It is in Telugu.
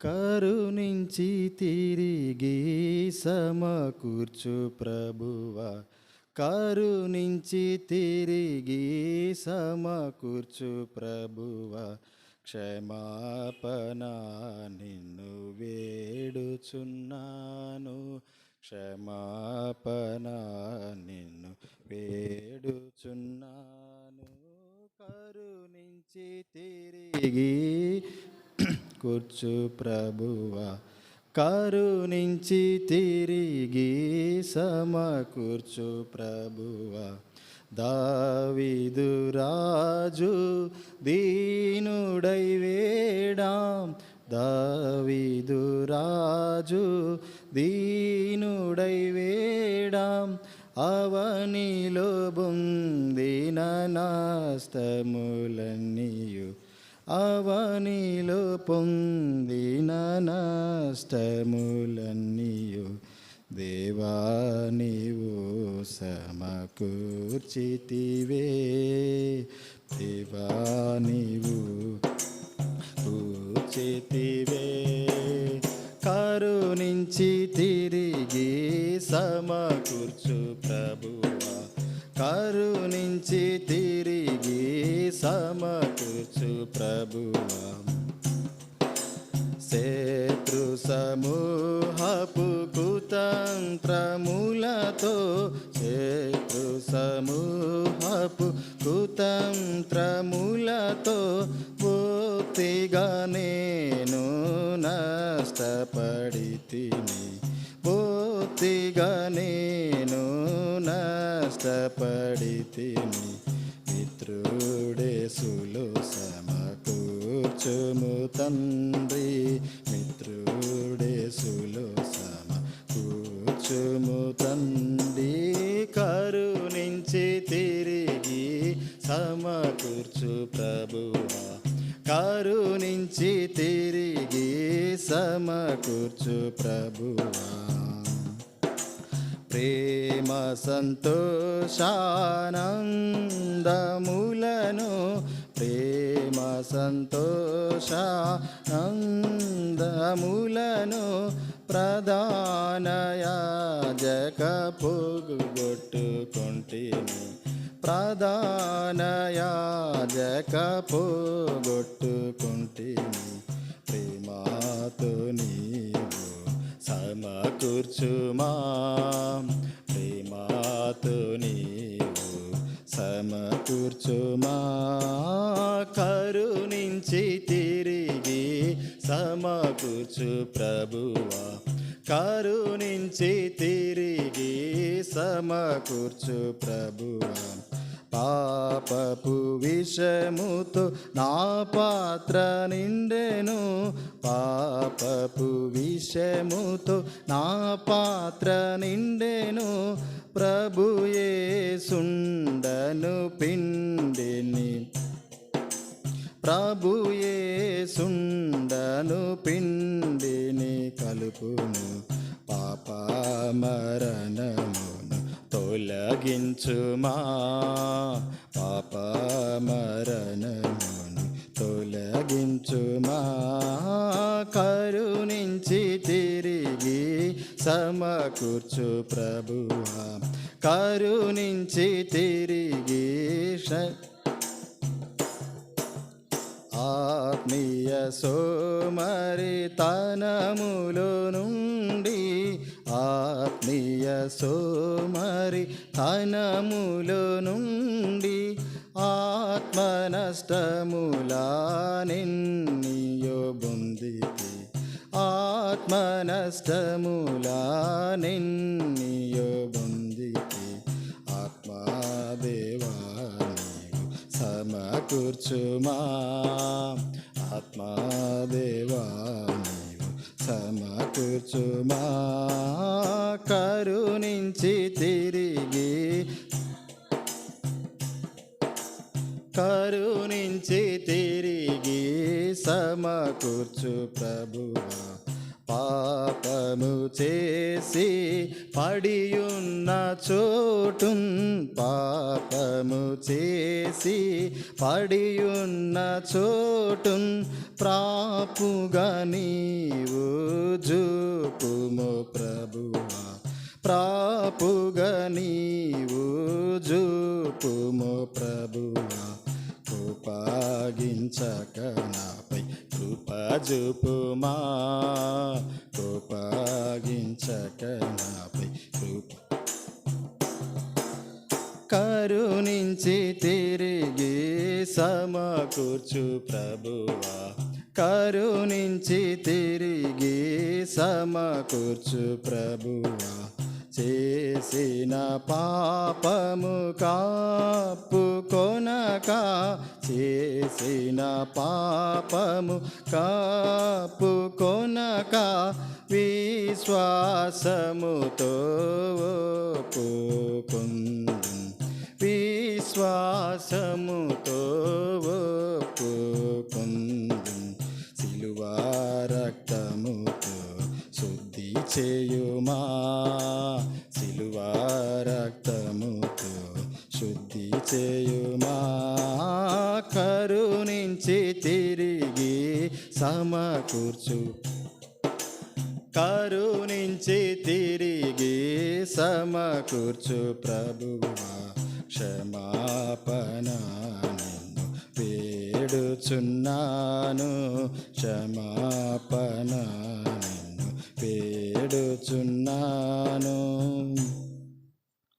కరుణించి తిరిగి సమకూర్చు ప్రభువా. కరుణించి తిరిగి సమకూర్చు ప్రభువా. క్షమాపణ నిన్ను వేడుచున్నాను. క్షమాపణ నిన్ను వేడుచున్నాను. కరుణించి తిరిగి కూర్చు ప్రభువా. కరుణించి తిరిగి సమకూర్చు ప్రభువా. దావిదు రాజు దీనుడై వేడాం. దావిదు రాజు దీనుడై వేడాం. అవనిలో బొందిన నాస్తములన్నీయు అవనిలో పొందిన నష్టములన్నీయు దేవా నీవు సమకూర్చితివే. దేవా నీవు కూర్చితివే. కరుణించి తిరిగి సమకూర్చు ప్రభువు. కరుణించి తిరిగి సమకూర్చు ప్రభువా. శత్రు సమూహపు కుతంత్రములతో శత్రు సమూహపు కుతంత్రములతో నష్టపడి తిని మిత్రుడేసులో సమకూర్చుము తండ్రి. మిత్రుడేసులో సమకూర్చుము తండ్రి. కరుణించి తిరిగి సమకూర్చు ప్రభువా. కరుణించి తిరిగి సమకూర్చు ప్రభువా. ప్రేమ సంతోషానందములను ప్రేమ సంతోషానందములను ప్రధాన యాజక పోగొట్టుకొంటిని ప్రధాన ప్రేమాతో నీవు సమకూర్చుమా ప్రేమాతో నీవు సమకూర్చుమా? కరుణించి తిరిగి సమకూర్చు ప్రభువా. కరుణించి తిరిగి సమకూర్చు ప్రభువా. పాపపు విషముతో నా పాత్ర నిండెను. పాపపు విషముతో నా పాత్ర నిండెను. ప్రభుయే సుండను పిండిని. ప్రభుయే సుండను పిండిని. కలుపును పాప మరణమును. తొలగించుమా? పాప మరణమును తొలగించుమా? కరుణించి తిరిగి సమకూర్చు ప్రభువా. కరుణించి తిరిగి ఆత్మీయ ఆత్మీయ సోమరితనములో నుండి ఆత్మీయ సోమరి తనములో నుండి ఆత్మ నష్టములా నిన్నయో బొందితి. ఆత్మ నష్టములా నిన్నయో బొందితి ఆత్మాదేవా సమకూర్చుమా. ఆత్మాదేవా నీవు సమకూర్చుమా కరుణించి తిరిగి కరుణించి తిరిగి సమకూర్చు ప్రభువా. పాపము చేసి పడియున్న చోటున్ పాపము చేసి పడియున్న చోటున్ ప్రాపుగా నీవు జూపుము ప్రభువా. ప్రాపుగా నీవు జూపుము ప్రభువా. కోపాగించక నా చూపుమా కోపాగించక నాపై కృప. కరుణించి తిరిగి సమకూర్చు ప్రభువా. కరుణించి తిరిగి సమకూర్చు ప్రభువా. చేసిన పాపము కాపు కొనక చేసిన పాపము కాపు కొనక విశ్వాసముతో ఒప్పుకుందు. విశ్వాసముతో ఒప్పుకుందు. సిలువ రక్తము చేయుమా? సిలువా రక్తముతో శుద్ధి చేయుమా? కరుణించి తిరిగి సమకూర్చు. కరుణించి తిరిగి సమకూర్చు ప్రభువా క్షమాపణ నిన్ను వేడుచున్నాను. క్షమాపణ నిన్ను వేడుచున్నాను